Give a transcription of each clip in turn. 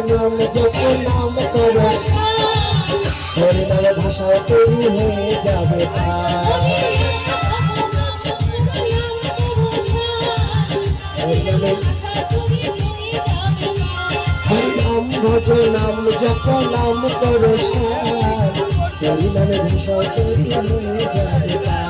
যখন নাম করো, হরিনাম ভাষা তৈরি হয়ে যাবে। হরিনামে ভজ, নাম যখন নাম করো হরিনামে ভাষা তৈরি হয়ে যাবে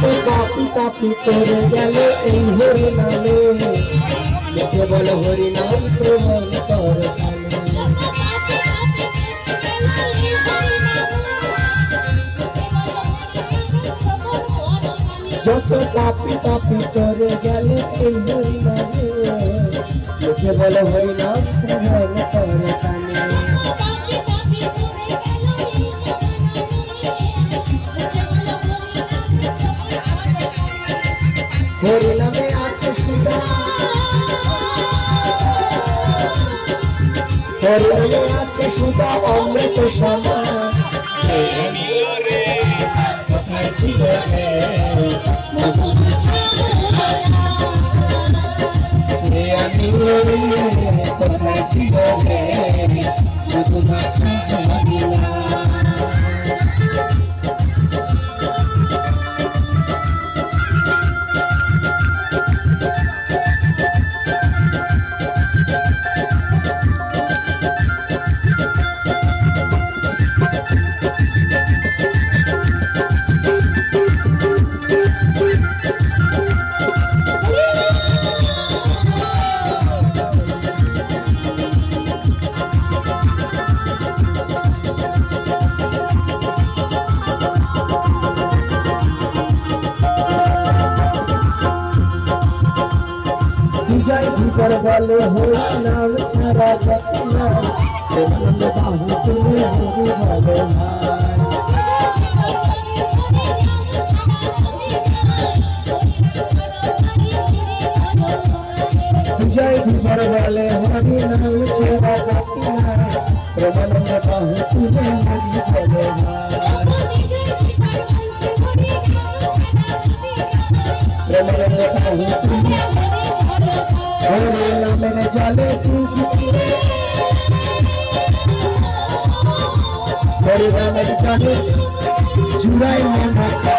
কাপি কাপি করে গেল এই হরি নামে বল হরি নাম প্রমাণ কর। যত কাপি কাপি করে গেল এই হরি নামে হরি নাম হরি আছে সুদা। হরি নামে আছে সুদা অমৃত সমান কোথায় ছিল Yeah. বিজয় ভিতর বলে? হরি ছাড়া নাম প্রেমানন্দ বাহু তুমি হরি বিজয় ভিতর বলে? হরি নাম ছাড়া নাম প্রেমানন্দ বাহু তুমি হরি প্রেমানন্দ হরি নামের জলে ডুবি হরি নামের জলে জুড়াই মনে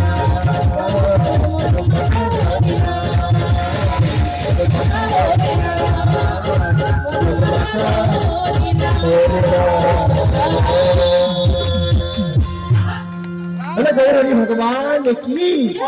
અને ગૌરવી ભગવાન કી?